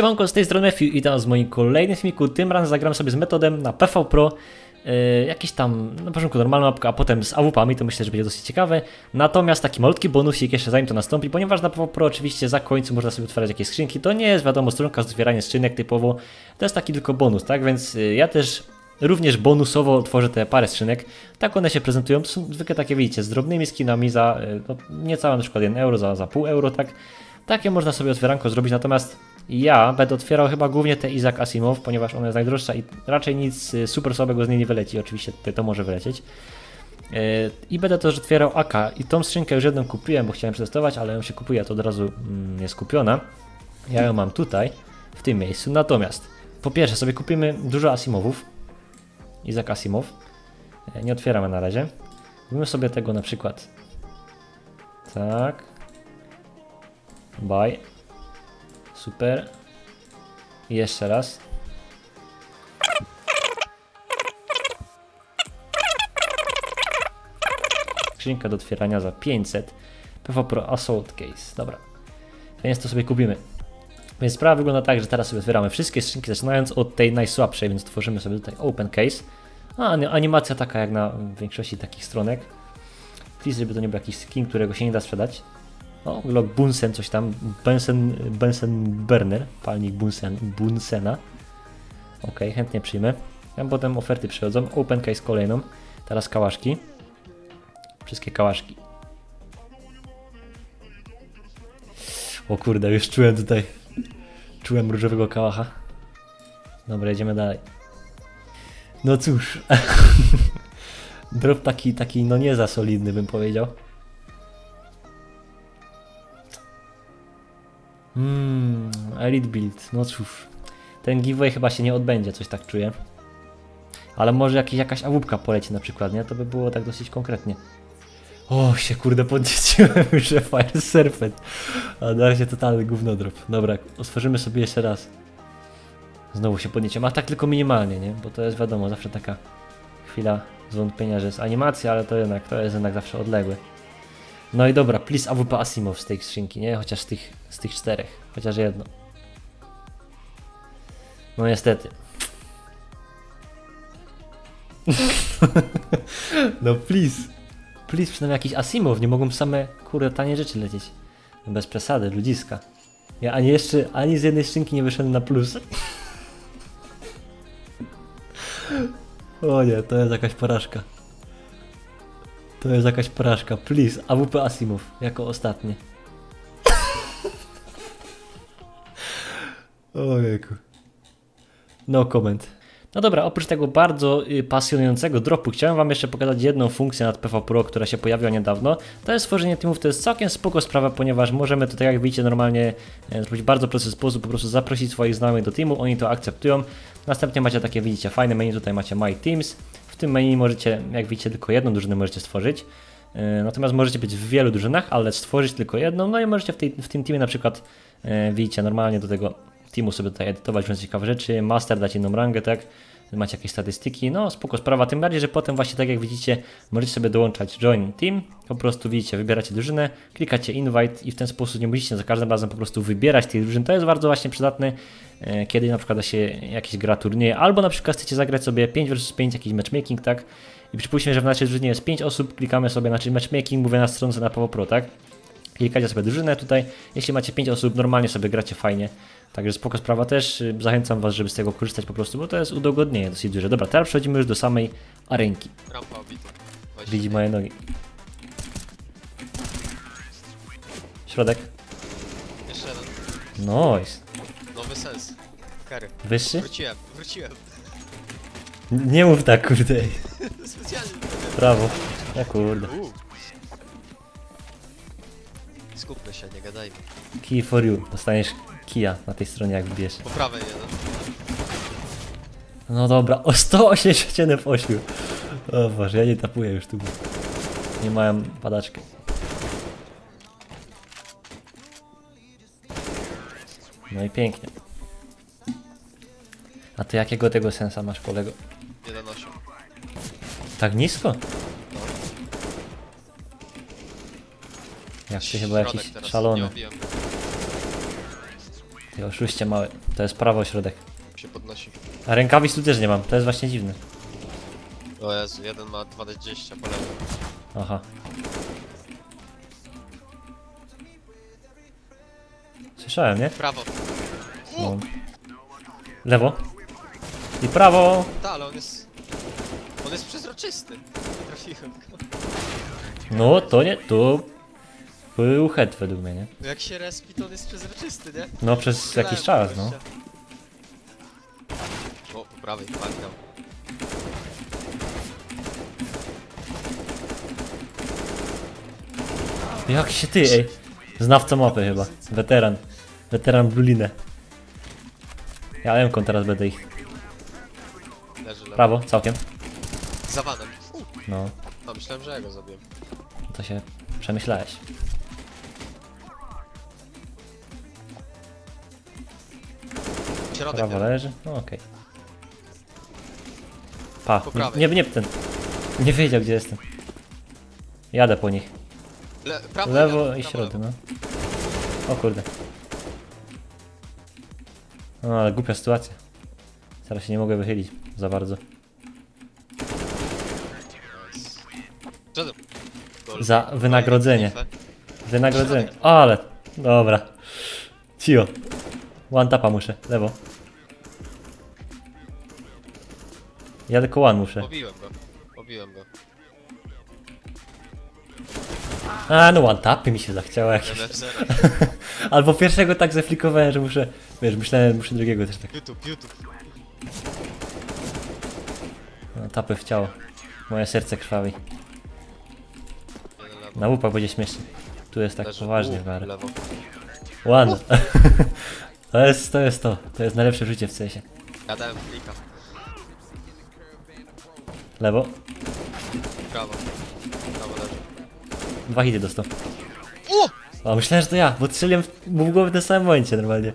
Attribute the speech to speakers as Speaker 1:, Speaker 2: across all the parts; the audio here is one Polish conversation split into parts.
Speaker 1: Siemanko, z tej strony Matthew i tam z moim kolejnym filmiku. Tym razem zagram sobie z metodem na PV Pro. Yy, jakiś tam, na początku normalną mapkę, a potem z AWP-ami, to myślę, że będzie dosyć ciekawe. Natomiast taki malutki bonusik jeszcze zanim to nastąpi, ponieważ na PV Pro oczywiście za końcu można sobie otwierać jakieś skrzynki. To nie jest wiadomo stronka z otwierania skrzynek typowo, to jest taki tylko bonus, tak? Więc yy, ja też również bonusowo tworzę te parę skrzynek. Tak one się prezentują, to są zwykle takie, widzicie, z drobnymi skinami za yy, no, niecałe na przykład 1 euro, za, za pół euro, tak? Takie można sobie otwieranko zrobić, natomiast ja będę otwierał chyba głównie te Isaac Asimov, ponieważ ona jest najdroższa i raczej nic y, super słabego z niej nie wyleci. Oczywiście to może wylecieć. Yy, I będę też otwierał AK. I tą skrzynkę już jedną kupiłem, bo chciałem przetestować, ale ją się kupuje, to od razu mm, jest kupiona. Ja ją mam tutaj, w tym miejscu. Natomiast po pierwsze sobie kupimy dużo Asimowów. Isaac Asimov. Yy, nie otwieramy na razie. Kupimy sobie tego na przykład. Tak. Bye. Super. I jeszcze raz. Skrzynka do otwierania za 500. PV Pro Assault Case. Dobra. Więc to sobie kupimy. Więc sprawa wygląda tak, że teraz sobie otwieramy wszystkie skrzynki, zaczynając od tej najsłabszej, więc tworzymy sobie tutaj Open Case. A, animacja taka jak na większości takich stronek. Please, żeby to nie był jakiś skin, którego się nie da sprzedać. O, Glock Bunsen, coś tam. Benson, Benson Burner, palnik Bunsen, Bunsena. Ok, chętnie przyjmę. Potem oferty przychodzą. Open case kolejną. Teraz kałaszki. Wszystkie kałaszki. O kurde, już czułem tutaj. Czułem różowego kałacha. Dobra, jedziemy dalej. No cóż. Drop taki, taki, no nie za solidny bym powiedział. Mmm, Elite Build, no cóż. Ten giveaway chyba się nie odbędzie, coś tak czuję. Ale może jakiś, jakaś awupka poleci na przykład, nie? To by było tak dosyć konkretnie. O, się kurde podnieciłem już, że Fire Serpent. A na razie totalny gównodrop. Dobra, otworzymy sobie jeszcze raz. Znowu się podnieciłem, a tak tylko minimalnie, nie? Bo to jest wiadomo, zawsze taka chwila zwątpienia, że jest animacja, ale to jednak, to jest jednak zawsze odległe. No i dobra, please AWP Asimov z tej skrzynki, nie? Chociaż z tych, z tych czterech. Chociaż jedno. No niestety. no please. Please, przynajmniej jakiś Asimov. Nie mogą same, kurde, tanie rzeczy lecieć. No bez przesady, ludziska. Ja ani jeszcze, ani z jednej skrzynki nie wyszedłem na plus. o nie, to jest jakaś porażka. To jest jakaś porażka. Please, AWP Asimov jako ostatnie. Ojejku. No comment. No dobra, oprócz tego bardzo y, pasjonującego dropu, chciałem Wam jeszcze pokazać jedną funkcję nad PV Pro, która się pojawiła niedawno. To jest stworzenie teamów, to jest całkiem spoko sprawa, ponieważ możemy tutaj, jak widzicie, normalnie e, zrobić bardzo prosty sposób, po prostu zaprosić swoich znajomych do teamu, oni to akceptują. Następnie macie takie, widzicie, fajne menu, tutaj macie My Teams. Tym menu możecie, jak widzicie, tylko jedną drużynę możecie stworzyć. E, natomiast możecie być w wielu drużynach, ale stworzyć tylko jedną, no i możecie w, tej, w tym teamie na przykład, e, widzicie, normalnie do tego teamu sobie tutaj edytować różne ciekawe rzeczy, master dać inną rangę, tak? Macie jakieś statystyki, no spoko sprawa, tym bardziej, że potem właśnie tak jak widzicie, możecie sobie dołączać join team, po prostu widzicie, wybieracie drużynę, klikacie invite i w ten sposób nie musicie za każdym razem po prostu wybierać tych drużyn, to jest bardzo właśnie przydatne, e, kiedy na przykład da się jakieś gra turnieje, albo na przykład chcecie zagrać sobie 5 vs 5 jakiś matchmaking, tak? I przypuśćmy, że w naszej drużynie jest 5 osób, klikamy sobie, znaczy matchmaking, mówię na stronce na Pawo Pro, tak? Klikacie sobie drużynę tutaj, jeśli macie 5 osób, normalnie sobie gracie fajnie, Także spoko sprawa też, zachęcam Was, żeby z tego korzystać po prostu, bo to jest udogodnienie dosyć duże. Dobra, teraz przechodzimy już do samej arenki.
Speaker 2: Rampa.
Speaker 1: Widzi moje nogi. Środek.
Speaker 2: Jeszcze jeden.
Speaker 1: Nice.
Speaker 2: Nowy sens. Kary.
Speaker 1: Wyższy?
Speaker 2: Wróciłem, wróciłem.
Speaker 1: Nie mów tak, kurde.
Speaker 2: Specjalnie.
Speaker 1: Brawo. Ja kurde.
Speaker 2: Uuu. Skupmy się, nie gadajmy.
Speaker 1: Key for you. Dostaniesz kija na tej stronie, jak wbijesz.
Speaker 2: Po prawej jeden.
Speaker 1: No dobra, o 180 w 8. O Boże, ja nie tapuję już tu. Nie mają padaczkę. No i pięknie. A ty jakiego tego sensa masz, kolego?
Speaker 2: 1-8.
Speaker 1: Tak nisko? Jak ty chyba jakiś
Speaker 2: Środek teraz,
Speaker 1: szalony.
Speaker 2: Obiłem.
Speaker 1: Ty oszuście małe. To jest prawo środek.
Speaker 2: Się podnosi.
Speaker 1: A rękawic tu też nie mam, to jest właśnie dziwne.
Speaker 2: O Jezu, jeden ma 20 po lewo.
Speaker 1: Aha. Słyszałem, nie?
Speaker 2: Prawo.
Speaker 1: No. Lewo. I prawo.
Speaker 2: Ta, ale on jest... On jest przezroczysty. Nie trafiłem go.
Speaker 1: No to nie, to był head według mnie, nie?
Speaker 2: No Jak się respi, to on jest przezroczysty, nie?
Speaker 1: No przez jakiś czas, no.
Speaker 2: gościa. O, po prawej, pagnał.
Speaker 1: Jak się ty, ej. Znawca mapy chyba. Weteran. Weteran Blulinę. Ja M-ką teraz będę ich.
Speaker 2: Leży lewo.
Speaker 1: Prawo, całkiem.
Speaker 2: Za vanem. U,
Speaker 1: No,
Speaker 2: a myślałem, że ja go zabiję.
Speaker 1: to się przemyślałeś.
Speaker 2: Środek
Speaker 1: leży? No okej. Pa,
Speaker 2: Po
Speaker 1: nie,
Speaker 2: prawej.
Speaker 1: nie, nie ten. Nie wiedział gdzie jestem. Jadę po nich.
Speaker 2: Le prawo,
Speaker 1: Lewo i środek, no. O kurde. No ale głupia sytuacja. Teraz się nie mogę wychylić za bardzo. Za wynagrodzenie. Wynagrodzenie. Ale, dobra. Cio. One tapa muszę, lewo. Ja tylko one muszę.
Speaker 2: Pobiłem go. Pobiłem go.
Speaker 1: A no one tapy mi się zachciało jakieś.
Speaker 2: MF0.
Speaker 1: Albo pierwszego tak zaflikowałem, że muszę, wiesz, myślałem, muszę drugiego też tak.
Speaker 2: YouTube, YouTube.
Speaker 1: No, tapy w ciało. Moje serce krwawi. Na łupach będzie śmiesznie. Tu jest tak
Speaker 2: Leży.
Speaker 1: poważnie w miarę. One. to jest, to jest to. To jest najlepsze życie w CS-ie.
Speaker 2: Ja dałem klika.
Speaker 1: Lewo.
Speaker 2: Prawo. Prawo leży.
Speaker 1: Dwa hity dostał.
Speaker 2: U!
Speaker 1: A myślałem, że to ja, bo strzeliłem w- mu w głowę w tym samym momencie normalnie.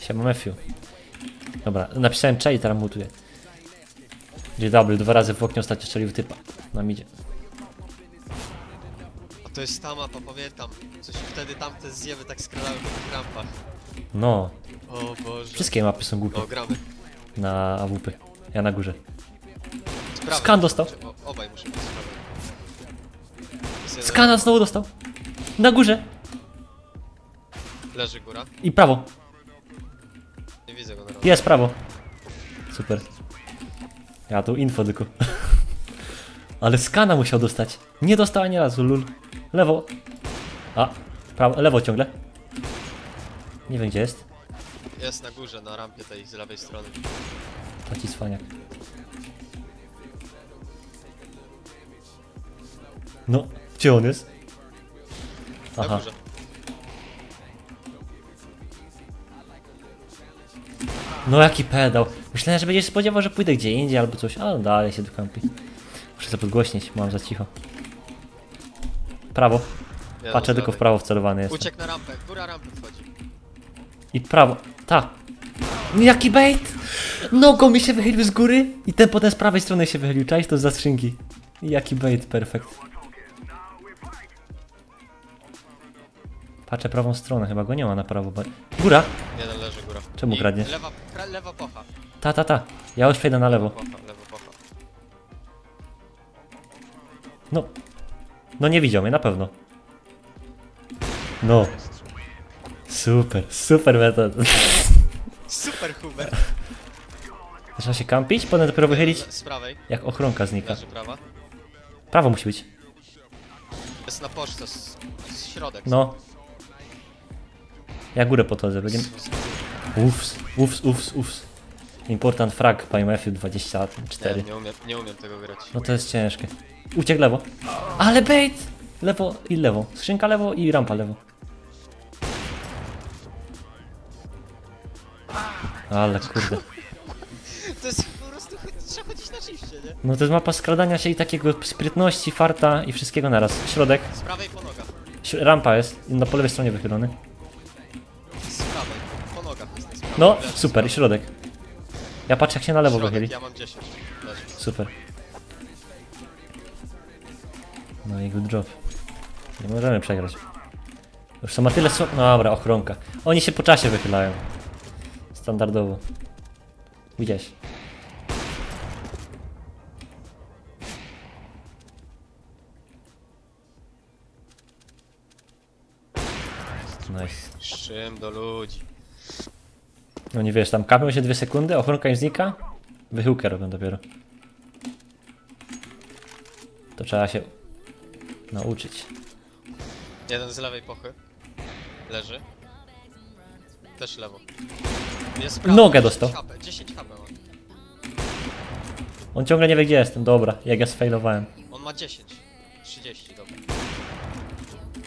Speaker 1: Siema Matthew. Dobra, napisałem czaj i teraz mutuję. GW, dwa razy w oknie ostatnio strzelił typa. Nam idzie.
Speaker 2: A to jest ta mapa, pamiętam. Coś wtedy tamte zjewy tak skradały po tych rampach.
Speaker 1: No,
Speaker 2: O Boże.
Speaker 1: wszystkie mapy są głupie
Speaker 2: O, gramy.
Speaker 1: na AWP. Ja na górze.
Speaker 2: Prawej.
Speaker 1: Skan dostał.
Speaker 2: O, obaj muszę być z prawej. Jest jeden-
Speaker 1: Skana znowu dostał. Na górze.
Speaker 2: Leży góra.
Speaker 1: I prawo.
Speaker 2: Nie widzę go na razie.
Speaker 1: Jest prawo. Super. Ja tu info tylko. Ale skana musiał dostać. Nie dostał ani razu, lul. Lewo. A, prawo, lewo ciągle. Nie wiem gdzie jest.
Speaker 2: Jest na górze, na rampie tej z lewej strony.
Speaker 1: Taki cwaniak. No, gdzie on jest? Aha, no jaki pedał. Myślałem, że będziesz spodziewał, że pójdę gdzie indziej albo coś, ale dalej się do kampi. Muszę to podgłośnić, mam za cicho. Prawo. Patrzę tylko w prawo wcelowany jest.
Speaker 2: Uciekł na rampę. Góra rampy wchodzi.
Speaker 1: I prawo. Ta. Jaki bait! Nogą mi się wychylił z góry i ten potem z prawej strony się wychylił. Cześć to za skrzynki. Jaki bait, perfekt. Patrzę prawą stronę, chyba go nie ma na prawo. bo- Góra!
Speaker 2: Jeden leży góra.
Speaker 1: Czemu
Speaker 2: I
Speaker 1: kradniesz?
Speaker 2: Lewa, lewa pocha.
Speaker 1: Ta, ta, ta. Ja już przejdę na lewo.
Speaker 2: Pocha, lewa pocha.
Speaker 1: No. No nie widział mnie, na pewno. No. Super, super metod.
Speaker 2: Super Huber.
Speaker 1: Trzeba się kampić, potem dopiero wychylić,
Speaker 2: Z prawej.
Speaker 1: jak ochronka znika.
Speaker 2: Leży prawa.
Speaker 1: Prawo musi być.
Speaker 2: Jest na poczcie, z, z środek.
Speaker 1: No. Ja górę podchodzę, będziemy... Uffs, uffs, uffs, uffs. Important frag, panie Matthew 24.
Speaker 2: Nie, nie, umiem, nie umiem tego grać.
Speaker 1: No to jest ciężkie. Uciek lewo. Ale bait! Lewo i lewo. Skrzynka lewo i rampa lewo. Ale kurde.
Speaker 2: To jest po prostu, trzeba chodzić na shifcie, nie?
Speaker 1: No to jest mapa skradania się i takiego sprytności, farta i wszystkiego naraz. Środek.
Speaker 2: Z prawej po nogach.
Speaker 1: Rampa jest. Na po lewej stronie wychylony. No, super. I środek. Ja patrzę jak się na lewo wychyli.
Speaker 2: Ja mam 10. Leży.
Speaker 1: Super. No i good job. Nie możemy przegrać. Już są na tyle słabo. No dobra, ochronka. Oni się po czasie wychylają. Standardowo. Widziałeś. Nice.
Speaker 2: Z czym do ludzi?
Speaker 1: No nie wiesz, tam kapią się dwie sekundy, ochronka im znika, wychyłkę robią dopiero. To trzeba się nauczyć.
Speaker 2: Jeden z lewej pochy. Leży. Też lewo. Jest prawo,
Speaker 1: Nogę
Speaker 2: 10
Speaker 1: dostał.
Speaker 2: HP, 10 HP ma.
Speaker 1: On ciągle nie wie gdzie jestem, dobra, jak ja sfailowałem.
Speaker 2: On ma 10. 30, dobra.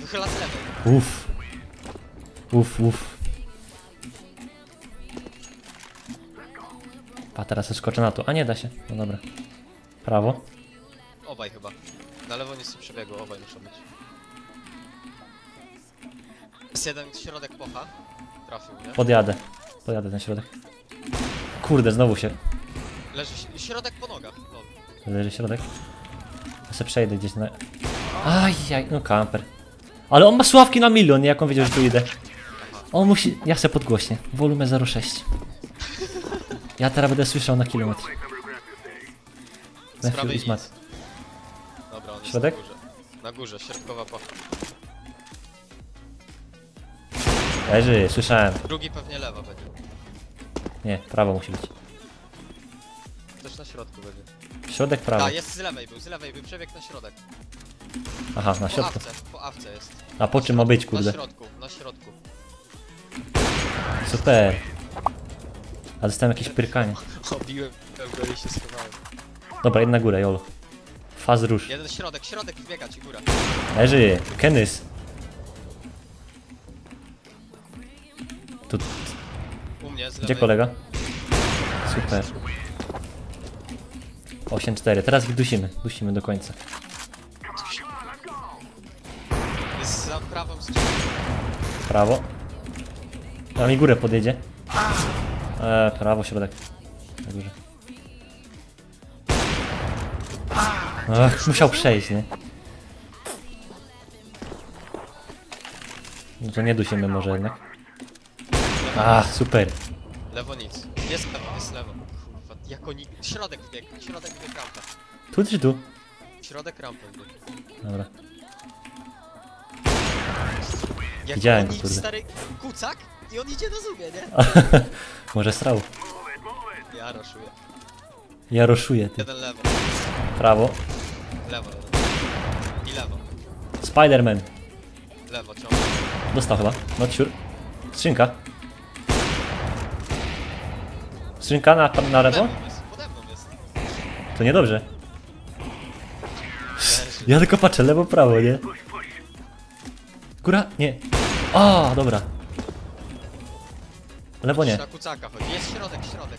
Speaker 2: Wychyla z lewej.
Speaker 1: Uff. Uff, uff. A teraz skoczę na to. A nie da się. No dobra. Prawo.
Speaker 2: Obaj chyba. Na lewo nie przebiegło, obaj muszą być. Jest jeden środek pocha. Trafił, nie?
Speaker 1: Podjadę. Podjadę ten środek. Kurde, znowu się.
Speaker 2: Leży ś- środek po nogach. No.
Speaker 1: Leży środek. Ja se przejdę gdzieś na... Ajaj, no kamper. Ale on ma sławki na milion, jak on wiedział, że tu idę. On musi... Ja se podgłośnie. Volume 0,6. Ja teraz będę słyszał na kilometr. Matthew
Speaker 2: prawej
Speaker 1: is mad.
Speaker 2: Dobra, on jest
Speaker 1: Środek?
Speaker 2: na górze. Na górze, środkowa pocha.
Speaker 1: Leży, słyszałem.
Speaker 2: Drugi pewnie lewa będzie.
Speaker 1: Nie, prawo musi być.
Speaker 2: Też na środku będzie.
Speaker 1: Środek, prawo.
Speaker 2: A, jest z lewej był, z lewej był, przebieg na środek.
Speaker 1: Aha, na
Speaker 2: Po
Speaker 1: środku.
Speaker 2: awce, po awce jest.
Speaker 1: A po czym ma być,
Speaker 2: Na
Speaker 1: kurde?
Speaker 2: środku, na środku.
Speaker 1: Super. A dostałem jakieś pyrkanie.
Speaker 2: Obiłem go i się schowałem.
Speaker 1: Dobra, jedna góra, jolo. Faz róż.
Speaker 2: Jeden środek, środek wbiega ci góra.
Speaker 1: Leży, Kenys. Tu,
Speaker 2: U mnie z
Speaker 1: gdzie
Speaker 2: lewej.
Speaker 1: kolega? Super. 8-4, teraz ich dusimy. Dusimy do końca.
Speaker 2: Jest za prawą stroną.
Speaker 1: Prawo. Na mi górę podjedzie. E, prawo, środek. Na górze. Ach, musiał przejść, nie? No to nie dusimy może jednak. A, super.
Speaker 2: Lewo nic. Jest lewo, jest lewo. Kurwa, jak oni... Środek wbieg, środek wbieg rampa.
Speaker 1: Tu czy tu?
Speaker 2: Środek rampy wbieg.
Speaker 1: Dobra.
Speaker 2: Jak
Speaker 1: Widziałem go, kurde.
Speaker 2: stary kucak i on idzie do zubie, nie?
Speaker 1: Może srał.
Speaker 2: Ja raszuję.
Speaker 1: Ja roszuję, ty.
Speaker 2: Jeden lewo,
Speaker 1: Prawo.
Speaker 2: lewo. I lewo.
Speaker 1: Spiderman.
Speaker 2: Lewo ciągle.
Speaker 1: Dostał chyba. Not sure. Skrzynka. Skrzynka na, na lewo? To niedobrze. Ja tylko patrzę, lewo, prawo, nie? Góra? Nie. O, dobra. Lewo nie.
Speaker 2: Na kucaka chodzi. Jest środek, środek.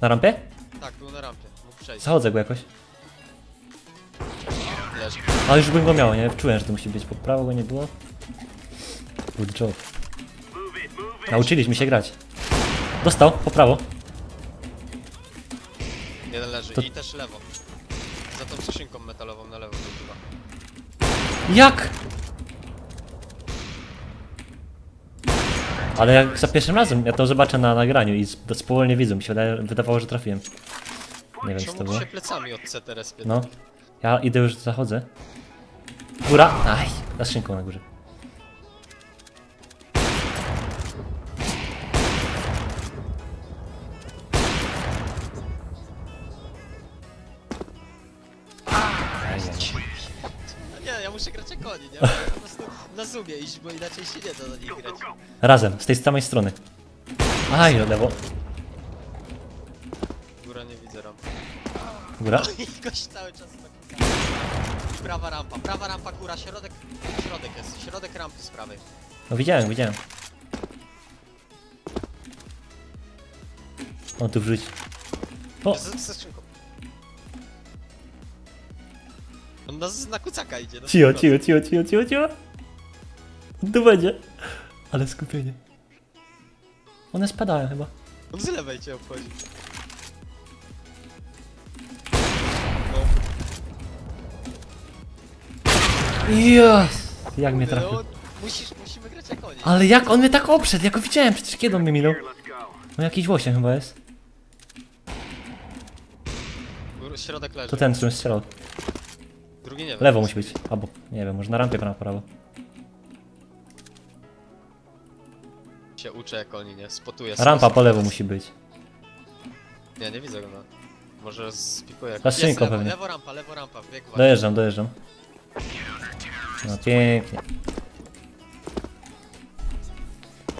Speaker 1: Na rampie?
Speaker 2: Tak, był na rampie. Mógł przejść.
Speaker 1: Zachodzę go jakoś.
Speaker 2: Leży.
Speaker 1: A już bym go miał, nie? Czułem, że to musi być. Po prawo go nie było. Good job. Nauczyliśmy się grać. Dostał, po prawo.
Speaker 2: Jeden leży.
Speaker 1: To-
Speaker 2: I też lewo. Za tą skrzynką metalową na lewo był chyba.
Speaker 1: Jak? Ale jak za pierwszym razem, ja to zobaczę na nagraniu i sp- spowolnie widzę, mi się wydaje, wydawało, że trafiłem. Nie wiem, co to było.
Speaker 2: się plecami od CTR spie...
Speaker 1: No. Ja idę już, zachodzę. Góra! Aj, za skrzynką na górze.
Speaker 2: Zoomie iść, bo inaczej się nie da na nich grać.
Speaker 1: Razem, z tej samej strony. Aj, o lewo.
Speaker 2: Góra nie widzę rampy.
Speaker 1: Góra?
Speaker 2: I gość cały czas tak. Prawa rampa, prawa rampa, góra, środek, środek jest, środek rampy z prawej.
Speaker 1: No widziałem, widziałem. On tu wrzuci. O,
Speaker 2: Z, ze skrzynką. On na, na kucaka idzie. no Na
Speaker 1: Cicho,
Speaker 2: 100%.
Speaker 1: cicho, cicho, cicho, cicho, cicho. Będzie. Ale skupienie. One spadają chyba.
Speaker 2: On z lewej cię obchodzi. No,
Speaker 1: Yes! Jak mnie trafił.
Speaker 2: no, Musisz, musimy grać jak oni.
Speaker 1: Ale jak on mnie tak oprzedł? Ja go widziałem, przecież kiedy on mnie minął? No jakiś właśnie chyba jest.
Speaker 2: Środek leży.
Speaker 1: To ten, którym strzelał.
Speaker 2: Drugi nie wiem.
Speaker 1: Lewo musi być. Albo, nie wiem, może na rampie na prawo.
Speaker 2: Się uczę jak oni, nie? Spotuję
Speaker 1: Rampa po lewo musi być.
Speaker 2: Nie, nie widzę go na... Może spikuję. Lewo,
Speaker 1: pewnie.
Speaker 2: lewo rampa, lewo rampa, bieg.
Speaker 1: Dojeżdżam, dojeżdżam. No pięknie.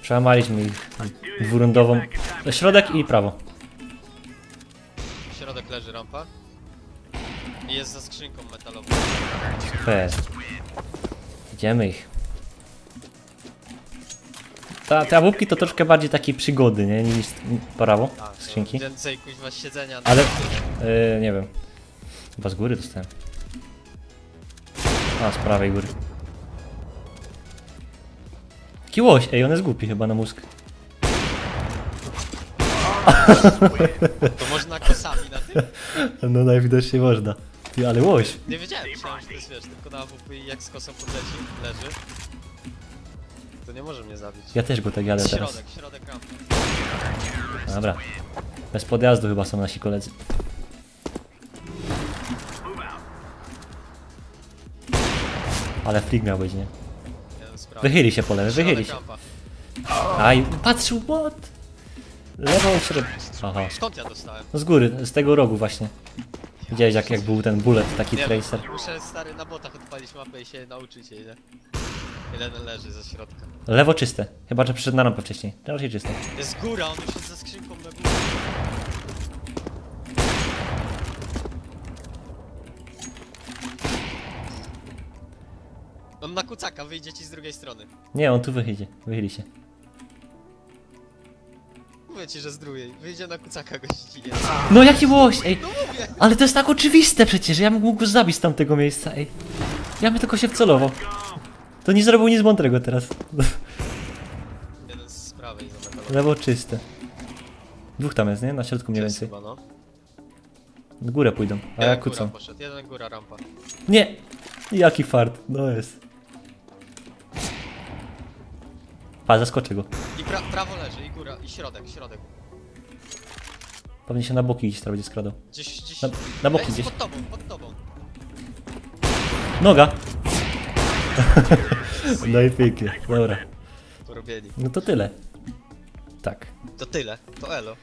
Speaker 1: Przełamaliśmy ich dwurundową. Środek i prawo.
Speaker 2: W środek leży rampa. I jest za skrzynką metalową.
Speaker 1: Super. Idziemy ich. Ta, te łupki to troszkę bardziej takie przygody, nie? Niż prawo
Speaker 2: A, to
Speaker 1: skrzynki.
Speaker 2: Więcej kuźwa siedzenia.
Speaker 1: Ale, yy, nie wiem. Chyba z góry dostałem. A, z prawej góry. Jaki łoś, ej, on jest głupi chyba na mózg.
Speaker 2: To można kosami na tym?
Speaker 1: No najwidoczniej można. Ty, ale łoś.
Speaker 2: Nie wiedziałem, myślałem, że to jest wiesz, tylko na AWP jak z kosą podleci, leży. To nie może mnie zabić.
Speaker 1: Ja też go tak jadę teraz.
Speaker 2: Środek, środek.
Speaker 1: Dobra. Bez podjazdu chyba są nasi koledzy. Ale flick miał być, nie? Wychyli się po lewej, wychyli się. Aj, patrzył, what? Lewą środek. Aha.
Speaker 2: Skąd ja dostałem?
Speaker 1: No z góry, z tego rogu właśnie. Widziałeś jak, jak był ten bullet, taki
Speaker 2: Nie
Speaker 1: tracer.
Speaker 2: muszę stary na botach odpalić mapę i się nauczyć jej, nie? Jeden leży ze środka.
Speaker 1: Lewo czyste. Chyba, że przyszedł na rampę wcześniej. Raczej czyste.
Speaker 2: Jest góra, on już jest za skrzynką na górze. On na kucaka wyjdzie ci z drugiej strony.
Speaker 1: Nie, on tu wychyli, wychyli się.
Speaker 2: Mówię ci, że z drugiej. Wyjdzie na kucaka gości. Nie.
Speaker 1: No jaki łoś, ej!
Speaker 2: No mówię!
Speaker 1: Ale to jest tak oczywiste przecież, ja bym mógł go zabić z tamtego miejsca, ej. Ja bym tylko się wcelował. To nie zrobił nic mądrego teraz.
Speaker 2: Jeden z prawej za metalową.
Speaker 1: Lewo czyste. Dwóch tam jest, nie? Na środku mniej
Speaker 2: jest
Speaker 1: więcej.
Speaker 2: Chyba, no.
Speaker 1: W górę pójdą, a ja
Speaker 2: Jeden góra
Speaker 1: kucam.
Speaker 2: poszedł, jeden góra rampa.
Speaker 1: Nie! Jaki fart, no jest. Pa, zaskoczę go.
Speaker 2: I pra prawo leży, i góra, i środek, środek.
Speaker 1: Pewnie się na boki gdzieś teraz będzie skradał.
Speaker 2: Gdzieś, gdzieś...
Speaker 1: Na, na boki
Speaker 2: Ej,
Speaker 1: gdzieś.
Speaker 2: Pod tobą, pod tobą.
Speaker 1: Noga! No i pięknie, dobra.
Speaker 2: Porobieni.
Speaker 1: No to tyle. Tak.
Speaker 2: To tyle, to elo.